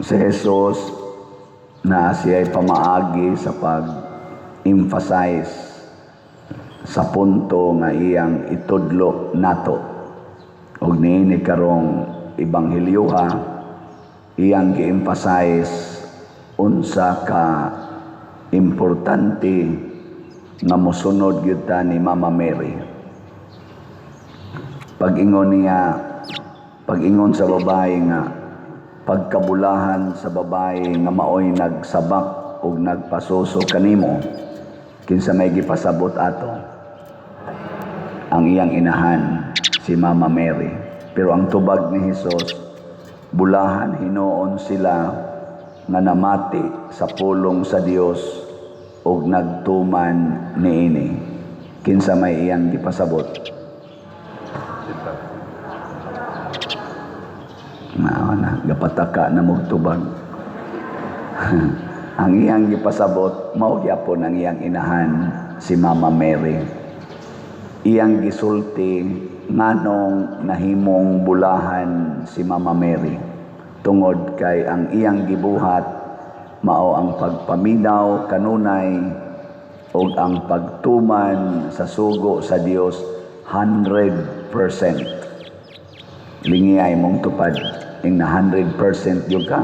si Jesus na siya ay pamaagi sa pag-emphasize sa punto nga iyang itudlo nato. Og niini karong ibanghelyuha iyang gi-emphasize unsa ka importante nga mosunod gyud ni Mama Mary. Pag-ingon niya pag-ingon sa babae nga pagkabulahan sa babae nga maoy nagsabak ug nagpasuso kanimo kinsa may gipasabot ato? Ang iyang inahan si Mama Mary. Pero ang tubag ni Hesus bulahan hinuon sila nga namati sa pulong sa Dios ug nagtuman niini kinsa may iyang gipasabot Mao na, gapataka na magtubag. ang iyang gipasabot, mao gyapon ang iyang inahan, si Mama Mary. Iyang gisulti nganong nahimong bulahan si Mama Mary. Tungod kay ang iyang gibuhat, mao ang pagpaminaw kanunay ug ang pagtuman sa sugo sa Dios 100%. Lingiyay mong tupad na 100% yung ka.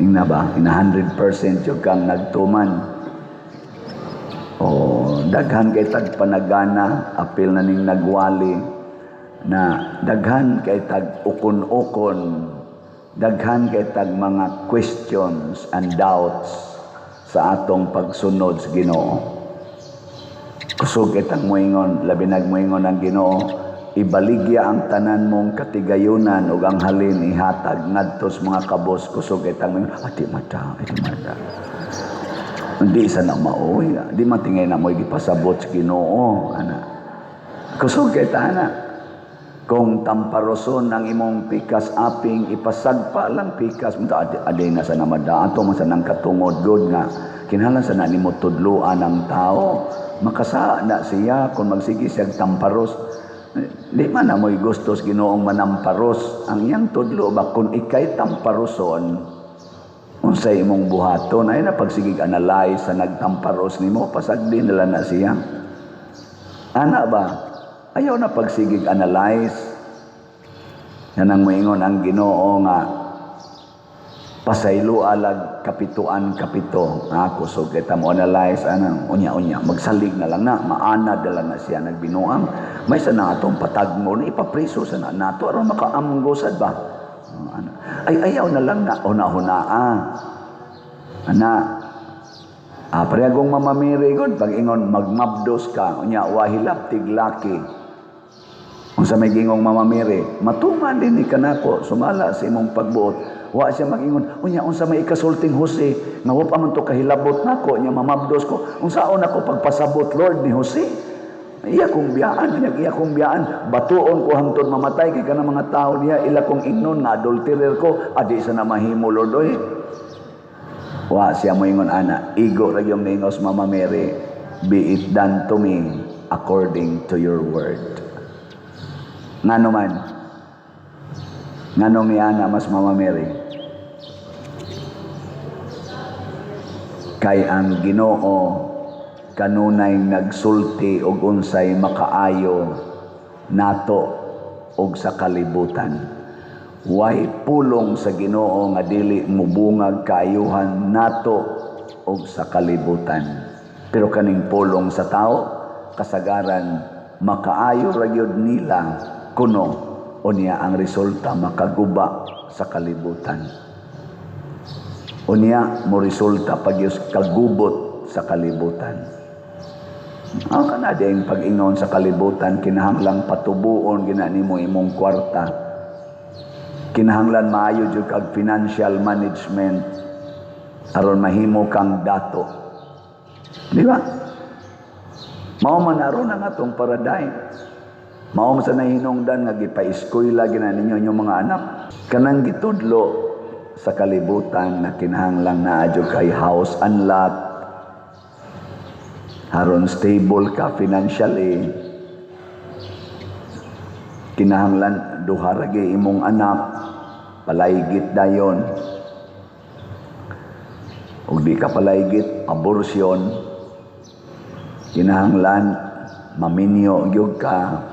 Ing na ba? Na 100% yung kang nagtuman. O daghan kay tag panagana, apil na ning nagwali na daghan kay tag ukon-ukon, daghan kay tag mga questions and doubts sa atong pagsunod sa Ginoo. Kusog tag moingon, labi nagmoingon ang Ginoo, ibaligya ang tanan mong katigayunan ug ang halin ihatag ngadto sa mga kabos kusog kay tang ati mata ati mata. Hindi sa na maoy. Di matingay na mo gipasabot sa Ginoo ana. Kusog kay tana kung tamparoson ang imong pikas aping ipasagpa lang pikas. Mo aday na sa namada. Ato man sa nang katungod good nga. Kinahanglan sa na nimo tudluan ang tao. Makasa na siya kung magsige siya tamparos Di man na mo'y gustos ginoong manamparos. Ang iyang tudlo ba kung ikay tamparoson, unsay imong buhaton, ay na pagsigig analyze sa nagtamparos nimo pasag din nila na siya. Ana ba? Ayaw na pagsigig analyze. Yan ang moingon ang ginoo nga pasaylo alag kapituan kapito. Ako so kita mo analyze anang unya unya. Magsalig na lang na maana dala na siya nagbinuang may sa natong patag mo na ipapriso sa na nato aron makaamgosad ba? Ano. Ay ayaw na lang na una-huna ah ana. Ah parehagong mamamiri gud pag ingon magmabdos ka. Unya wahilap tiglaki. Unsa may gingong mamamiri matuman din ni kanako sumala sa imong pagbuot Wa siya magingon, unya unsa may ikasulting Jose, nga wa pa man to kahilabot nako nya mamabdos ko. Unsaon ako pagpasabot Lord ni Jose? Iya kong biyaan, iya, kong biyaan, batuon ko hangtod mamatay kay kana mga tao niya ila kong ignon nga adulterer ko, adi sa na mahimo Lord oy. Wa siya mo ingon ana, igo ra yung ningos Mama Mary, be it done to me according to your word. Ngano man, nganong ni ana mas Mama Mary? Kay ang Ginoo kanunay nagsulti og unsay makaayo nato og sa kalibutan. Way pulong sa Ginoo nga dili mubungag kaayuhan nato og sa kalibutan. Pero kaning pulong sa tao kasagaran makaayo ra gyud nila kuno unya ang resulta makaguba sa kalibutan. Unya mo resulta pag yung kagubot sa kalibutan. Ang kana din pag-ingon sa kalibutan kinahanglang patubuon ginani mo imong kwarta. Kinahanglan maayo jud kag financial management aron mahimo kang dato. Di ba? Mao man aron ang atong paradigm. Mao man sa nahinungdan nga gipa-eskwela ginani ninyo inyong mga anak. Kanang gitudlo sa kalibutan na kinahanglang na adyo kay house and lot haron stable ka financially. Kinahanglan duha ra imong anak. Palaygit dayon ug di ka palaygit abortion. Kinahanglan maminyo gyud ka.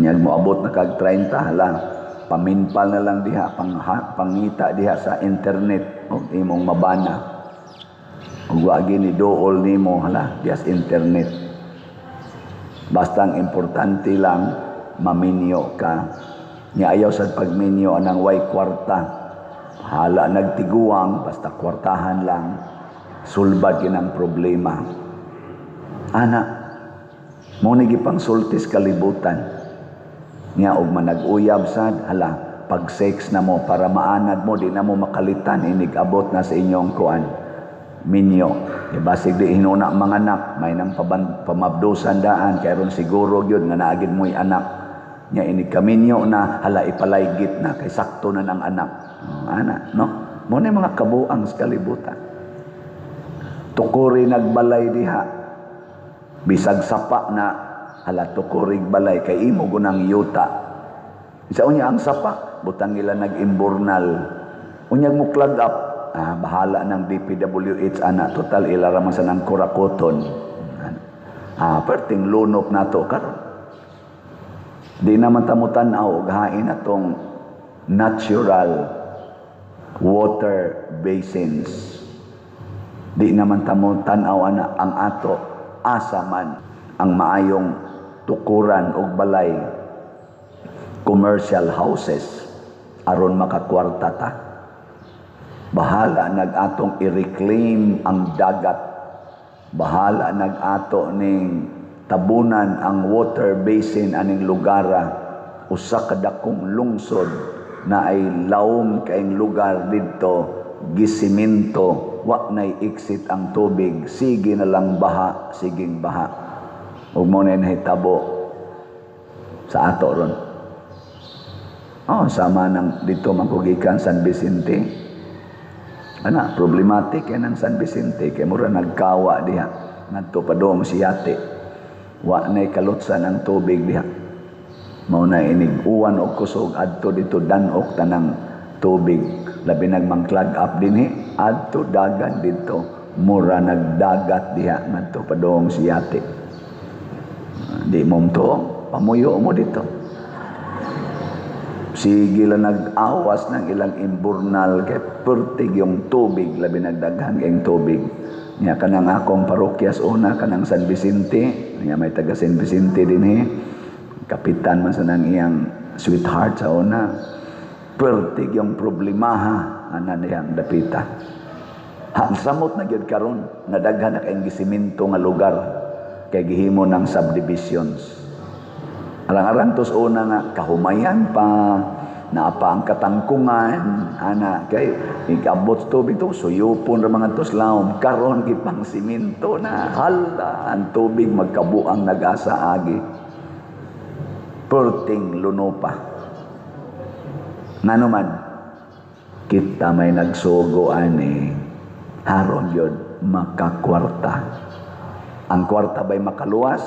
Nyag mo abot na kag 30 hala. Paminpal na lang diha pang pangita diha sa internet ug imong mabana. Ug wa gini dool nimo hala diha sa internet. Basta ang importante lang maminyo ka. Nya ayaw sa pagminyo anang way kwarta. Hala nagtiguang basta kwartahan lang. Sulbad kinang problema. Ana, mo ni gipang sultis kalibutan nga og manag-uyab sad. Hala pag sex na mo para maanad mo di na mo makalitan inig abot na sa inyong kuan. Minyo. Di basig di hinuna mga anak. May nang paban, pamabdusan daan. Kay ron siguro gyud nga naagid mo'y anak. Nya inig kaminyo na hala ipalaygit na. Kay sakto na ng anak. Oh, ana no? Mo ni mga kabuang sa kalibutan. Tukuri nagbalay diha. Bisag sapa na hala tukurig balay kay imo gunang yuta. Isa unya ang sapa butang nila nag-imburnal. Unyag mo clog up. Ah, bahala ng DPWH ana total ila raman sa nang kurakoton. Ah perting lunok nato karon. Di naman tamo tan-aw og hain atong natural water basins. Di naman tamo tan-aw ana ang ato asa man ang maayong tukuran og balay. Commercial houses aron makakwarta ta. Bahala nag-atong i-reclaim ang dagat. Bahala nag-ato ning tabunan ang water basin aning lugara. Usa ka dakong lungsod na ay lawom kaing lugar didto. Gisiminto wa nay exit ang tubig. Sige na lang baha siging baha ug mo na nahitabo sa ato ron. Oh sama nang dito magkugikan San Vicente. Ana problematic yan ang San Vicente. Kay mura nagkawa diha. Ngadto pa dong siyate wa nay kalutsan ang tubig diha. Mao na inig uwan og kusog. Adto dito danok tanang tubig. Labi nagmang-clog up dinhi adto dagan dito. Mura nagdagat diha. Ngadto pa dong siyate di mo to pamuyo mo dito. Sige lang nag-awas ng ilang imburnal kay pertig yung tubig labi nagdaghan kayong tubig. Niya kanang akong parokyas una kanang San Vicente. Niya may taga San Vicente din eh. Kapitan man sa nang iyang sweetheart sa una pertig yung problemaha ana niyang dapita. Ha samot na gyud karon nadaghan na kayong gisiminto nga lugar kay gihimo ng subdivisions. Alang-alang tos una nga kahumayan pa. Na pa ang katangkungan. Ana kay ikabot tubig to suyupon ra mga tos lawom karon gipang siminto na. Hala ang tubig magkabuang nagasa agi. Perting lunopa ngano man kita may nagsugo ani haron yun makakwarta ang kwarta ba'y makaluwas?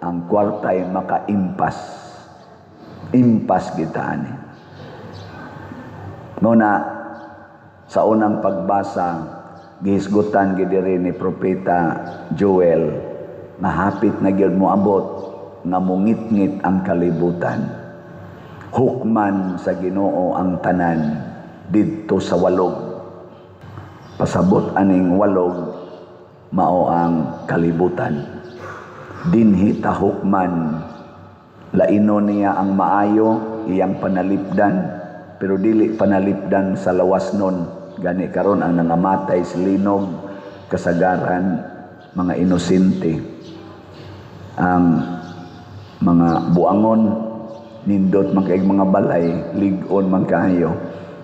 Ang kwarta ay makaimpas. Impas kita ani. Nuna, sa unang pagbasa, gihisgutan gidiri ni Propeta Joel, mahapit na gyud mo abot, nga mungit-ngit ang kalibutan. Hukman sa ginoo ang tanan, didto sa walog. Pasabot aning walog, mao ang kalibutan. Dinhi tahukman laino niya ang maayo iyang panalipdan. Pero dili panalipdan sa lawas nun. Gani karon ang nangamatay sa linog kasagaran mga inosente. Ang mga buangon nindot man kaig mga balay ligon man kaayo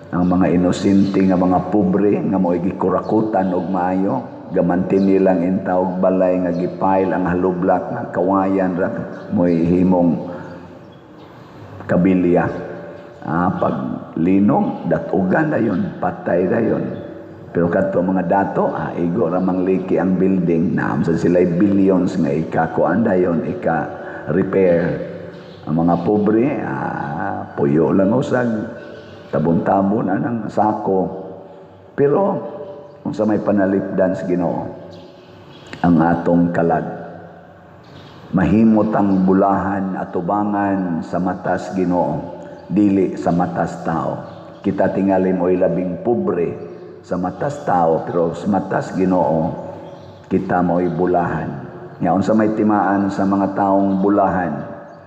ang mga inosente nga mga pobre nga mo'y gikurakutan og maayo gamantin nilang intawag balay nga gipail ang halublak nga kawayan ra mo'y himong kabilya. Ah, pag linog datugan na yun patay na yun. Pero kadto mga dato ah, igo ra mangliki ang building naam sa sila billions nga ikakuan dayon ika repair. Ang mga pobre ah, puyo lang usag tabon-tabon na ng sako. Pero kung sa may panalipdan sa Ginoo ang atong kalag mahimot ang bulahan at tubangan sa matas Ginoo dili sa matas tao. Kita tingali mo'y labing pobre sa matas tao pero sa matas Ginoo kita mo'y bulahan. Yaon sa may timaan sa mga taong bulahan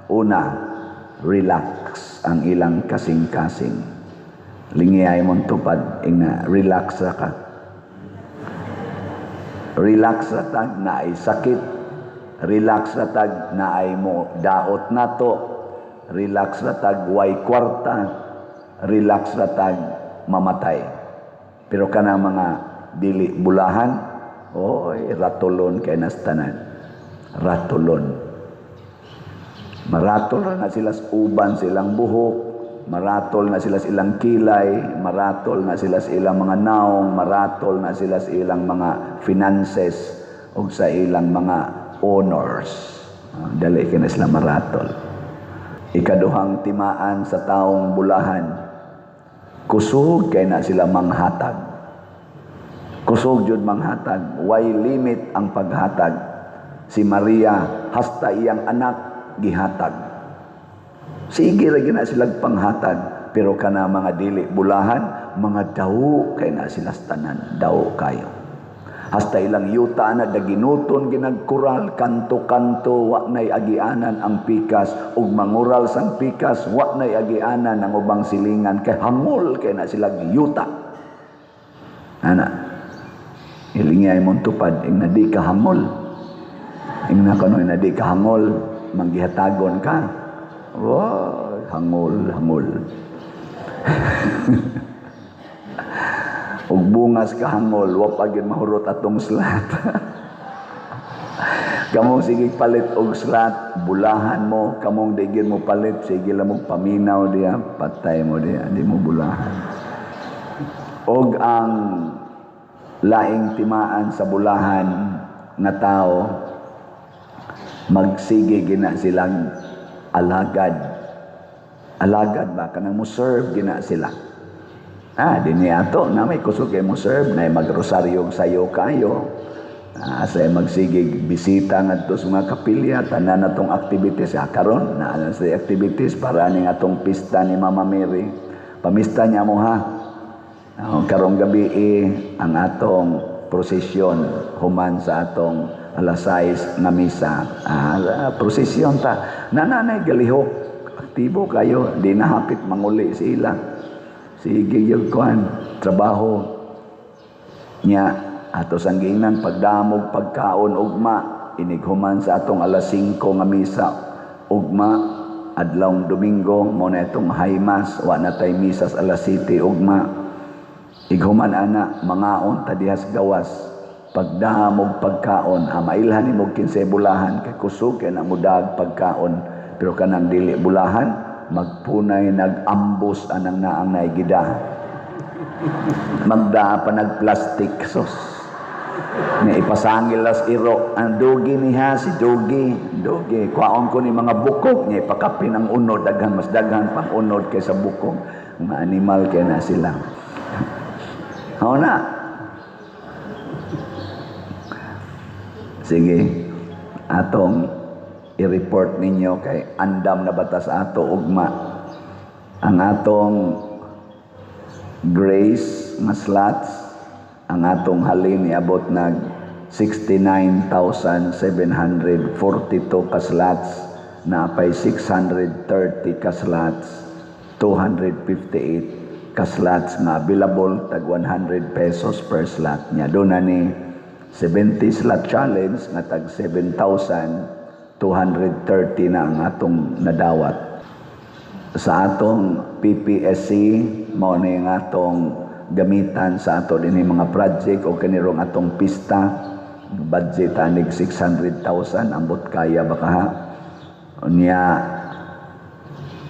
una relax ang ilang kasing-kasing. Lingiyay mong tupad ing relax ka relax ra tag na ay sakit. Relax ra tag na ay mo daot nato relax ra tag way kwarta. Relax ra tag mamatay. Pero kana mga dili bulahan oy ratulon kay nastanan. Ratulon maratol ra na sila uban silang buhok maratol na sila sa ilang kilay, maratol na sila sa ilang mga naong, maratol na sila sa ilang mga finances o sa ilang mga honors. Ah, Dali ka na sila maratol. Ikaduhang timaan sa taong bulahan, kusog kay na sila manghatag. Kusog jud manghatag, way limit ang paghatag. Si Maria hasta iyang anak gihatag. Sige ra na sila panghatag, pero kana mga dili bulahan, mga daw kay na sila tanan, daw kayo. Hasta ilang yuta na daginuton ginagkural kanto-kanto wa nay agianan ang pikas ug mangural sang pikas wa nay agianan ang ubang silingan kay hangol kay na sila yuta. Ana. Ilingay mong tupad ing nadi ka hangol. Ing na kanoy nadi ka hangol manggihatagon ka. Wow, hangol, hangol. Ug bungas ka hangol, wa pa gyud mahurot atong slat. kamong sige palit og slat, bulahan mo, kamong digin mo palit, sige lang mo paminaw diya, patay mo diya, di mo bulahan. Og ang laing timaan sa bulahan nga tao, magsige gina silang alagad. Alagad ba? Kanang mo serve gina sila. Ah, di niya ato na may kusog mo serve na magrosaryo sayo kayo. Ah, sa magsigig bisita ngadto sa mga kapilya tanan natong activities ah, karon na sa activities para ning atong pista ni Mama Mary. Pamista niya mo ha. Ah, karong gabi eh, ang atong prosesyon human sa atong alas 6 na misa. Ah, prosesyon ta. Nananay galihok, aktibo kayo, di nahapit manguli sila. Sige yung kuhan, trabaho niya. Ato sangginan pagdamog pagkaon ugma. Inighuman sa atong alas 5 nga misa. Ugma adlawng domingo mo na itong high mass wa na tay misa sa alas 7 ugma. Ighuman ana mangaon ta dihas gawas pagdamog pagkaon. Ah, mailhan ni mog kinsay bulahan kay kusog kay na mudag pagkaon. Pero kanang dili bulahan magpunay nag-ambos anang naang naigida. Magda pa nag-plastic sos. Nga ipasangil las iro. Ang dugi niha si dugi. Dugi. Kwaon ko ni mga bukog nga ipakapin ang unod daghan mas daghan pang unod kaysa bukog. Mga animal kay na sila. Hao na Sige, atong i-report ninyo kay andam na batas ato ugma. Ang atong grace nga slots, ang atong halin niabot nag 69,742 ka slots na pay 630 ka slots 258 ka slots nga available tag 100 pesos per slot nya do na ni 70 slot challenge nga tag 7,230 na ang atong nadawat. Sa atong PPSC, mao ni ang atong gamitan sa ato din mga project o kanirong atong pista. Budget anig 600,000 ambot kaya baka ha. Unya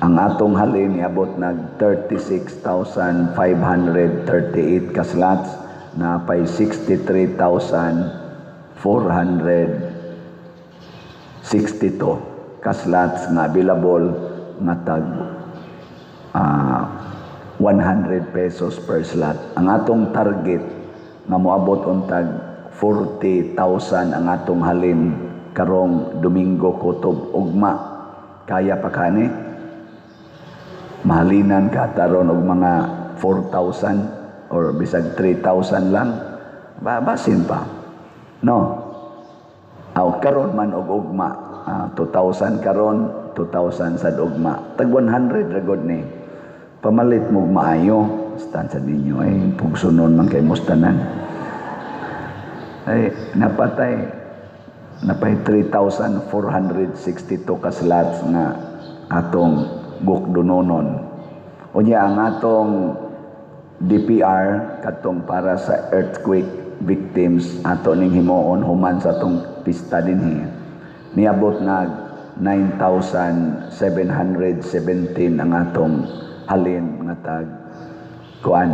ang atong halin niabot nag 36,538 ka slots na pay 63,462 ka slots na available nga tag uh, 100 pesos per slot. Ang atong target nga moabot untag 40,000 ang atong halin karong Domingo kutob ugma. Kaya pa kani? Mahalinan ka taron og mga 4,000 or bisag 3,000 lang. Babasin pa. No. Aw karon man og ugma. Ah, 2,000 karon, 2,000 sa ugma. Tag 100 ra gud ni. Pamalit mo maayo. Stand sa ninyo ay pugsunon man kay mustanan. Ay napatay napay 3,462 ka slots nga atong gukdunonon. Unya ang atong DPR katong para sa earthquake victims ato ning himuon human sa atong pista dinhi niabot na 9,717 ang atong halin nga tag kuan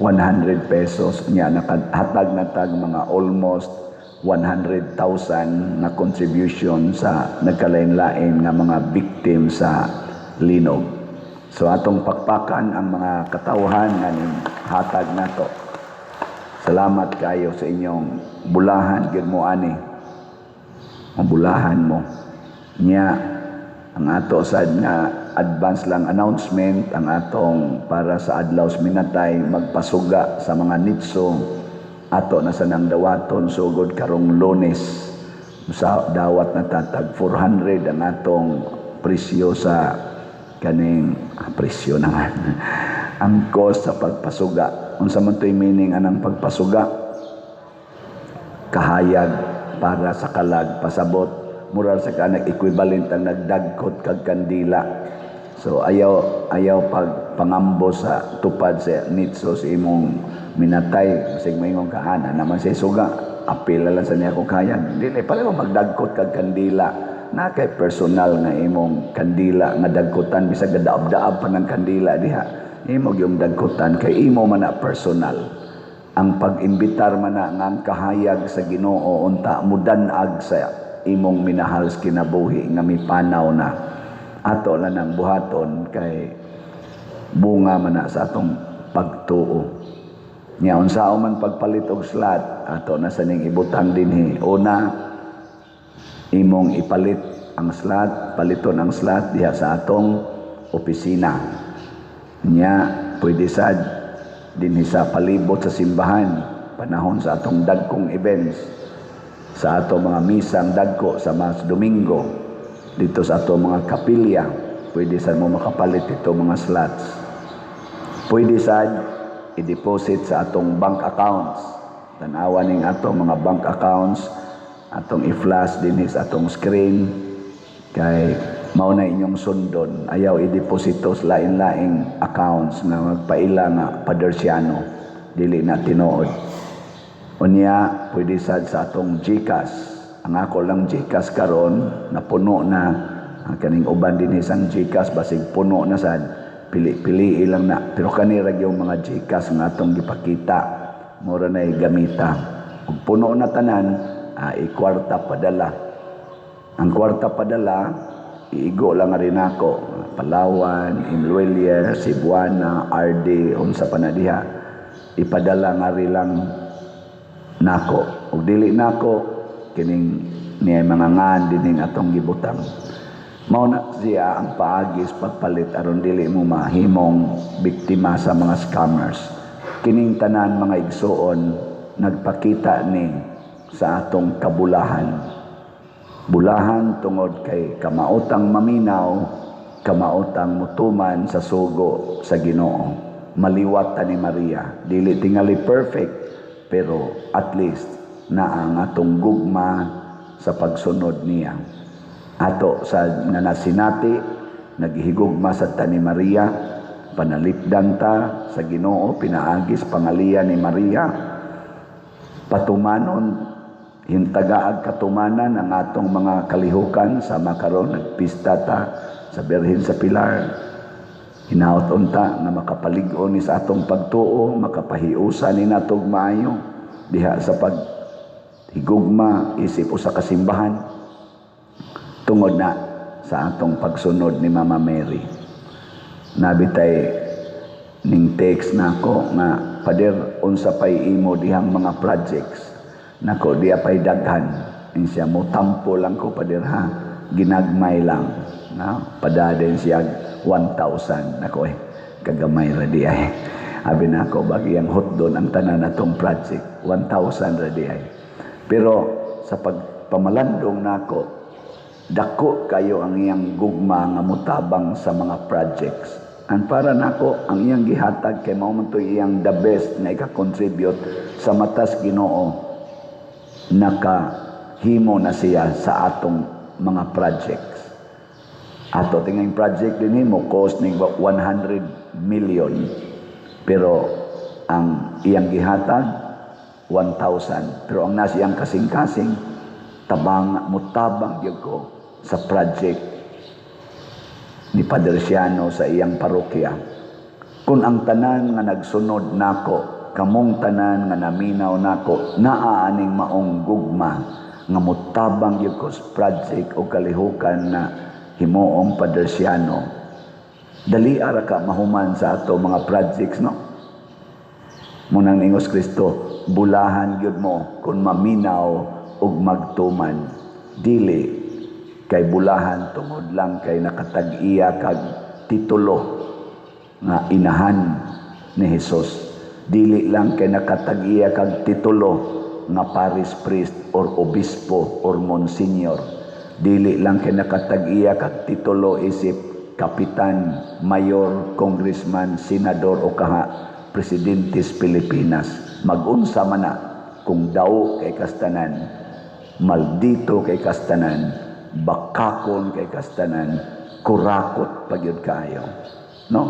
100 pesos niya nakahatag na tag mga almost 100,000 na contribution sa nagkalain-lain nga mga victim sa linog. So atong pakpakan ang mga katawhan nga ning hatag nato. Salamat kayo sa inyong bulahan gid mo ani. Ang bulahan mo. Nya ang ato sad nga advance lang announcement ang atong para sa adlaw minatay magpasuga sa mga nitso ato na sa nang dawaton sugod karong lunes sa dawat na tatag 400 ang atong presyo sa kaning presyo na nga. Ang cost sa pagpasuga. Unsa man toy meaning anang pagpasuga? Kahayag para sa kalag pasabot. Mura sa kanang equivalent ang nagdagkot kag kandila. So ayaw ayaw pag pangambo sa tupad sa nitso sa imong minatay. Sig moingon ka ana naman say suga. Apil lang sa niya kung kaya dili pareho magdagkot kag kandila na kay personal nga imong kandila nga dagkotan bisag gadaab-daab pa ng kandila diha. Imo yung dagkotan kay imo man na personal. Ang pag-imbitar man na nga kahayag sa Ginoo unta mudanag sa imong minahal sa kinabuhi nga mipanaw na. Ato lang ang buhaton kay bunga man na sa atong pagtuo. Nya unsa man pagpalit og slot ato na sa ning ibutang dinhi. Una imong ipalit ang slot, paliton ang slot diha sa atong opisina. Nya pwede sad dinhi sa palibot sa simbahan panahon sa atong dagkong events sa atong mga misang dagko sa mas Domingo dito sa atong mga kapilya pwede sad mo makapalit ito mga slots pwede sad i-deposit sa atong bank accounts. Tanawa ning atong mga bank accounts, atong i-flash din sa atong screen. Kay mao na inyong sundon. Ayaw i-deposito sa lain-laing accounts nga magpaila nga padersyano. Dili na tinuod. Unya pwede sad sa atong GCash. Ang ako lang GCash karon napuno na. Ang kaning uban din isang GCash basig puno na sad. Pili-pili lang na. Pero kanira yung mga GCash nga atong gipakita. Mura na gamita puno na tanan ah, ikwarta padala ang kwarta padala iigo lang rin ako. Palawan, Imluelia, Cebuana, RD unsa pa na diha. Ipadala nga rin lang nako. Ug dili nako kining niya mga ngan dining atong gibutang. Mao na siya ang paagis pagpalit aron dili mo mahimong biktima sa mga scammers. Kining tanan mga igsuon nagpakita ni sa atong kabulahan. Bulahan tungod kay kamaotang maminaw kamaotang mutuman sa sugo sa Ginoo. Maliwat ta ni Maria. Dili tingali perfect pero at least na ang atong gugma sa pagsunod niya. Ato sa nanasinati naghihigugma sa ta ni Maria. Panalipdan ta sa Ginoo pinaagis pangalian ni Maria. Patumanon hintagaag katumanan ang atong mga kalihukan sa makaron nagpista ta sa Birhen sa Pilar. Hinaot unta nga makapalig-on ni sa atong pagtuo makapahiusa ni natog maayo. Diha sa pag higugma isip sa kasimbahan. Tungod na sa atong pagsunod ni Mama Mary. Nabitay ning text na ako nga pader unsa pay imo dihang mga projects nako diya pay daghan. Siya mo tampo lang ko pader ha? Ginagmay lang na? Padaden siya 1,000 nako eh kagamay ra di ay. Abi na ako bagiyang hotdon ang tanan natong project 1,000 ra di ay. Pero sa pagpamalandong nako dako kayo ang iyang gugma nga mutabang sa mga projects. Ang para nako ang iyang gihatag kay mao man iyang the best na ika-contribute sa matas Ginoo nakahimo na siya sa atong mga projects. Ato tingay project din mo cost ning 100 million. Pero ang iyang gihatag 1,000 pero ang nasa iyang kasing-kasing tabang mutabang gyud ko sa project ni Padre Siano sa iyang parokya. Kung ang tanan nga nagsunod nako, kamong tanan nga naminaw nako, naaaning maong gugma nga mutabang gyud ko project o kalihukan na himuong Padre Siano. Dali ara ka mahuman sa ato mga projects no. Munang ingos Kristo, bulahan gyud mo kung maminaw ug magtuman. Dili kay bulahan tungod lang kay nakatag-iya kag titulo nga inahan ni Hesus. Dili lang kay nakatag-iya kag titulo nga paris priest or obispo or monsignor. Dili lang kay nakatag-iya kag titulo isip kapitan, mayor, congressman, senador o kaha presidentes Pilipinas. Magunsa man na kung daw kay kastanan, maldito kay kastanan, bakakon kay kastanan, kurakot pagyud kayo. No?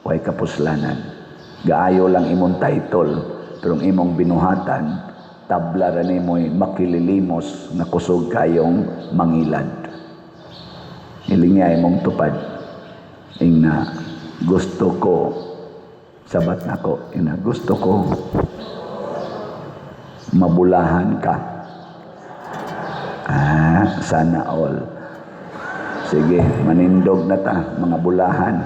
Way kapuslanan. Gaayo lang imong title, pero imong binuhatan, tabla ra nimo'y makililimos na kusog kayong mangilad. Ilingay mong tupad. Ing na gusto ko, sabat na ko, ing na gusto ko, mabulahan ka. Ah, sana all. Sige, manindog na ta, mga bulahan.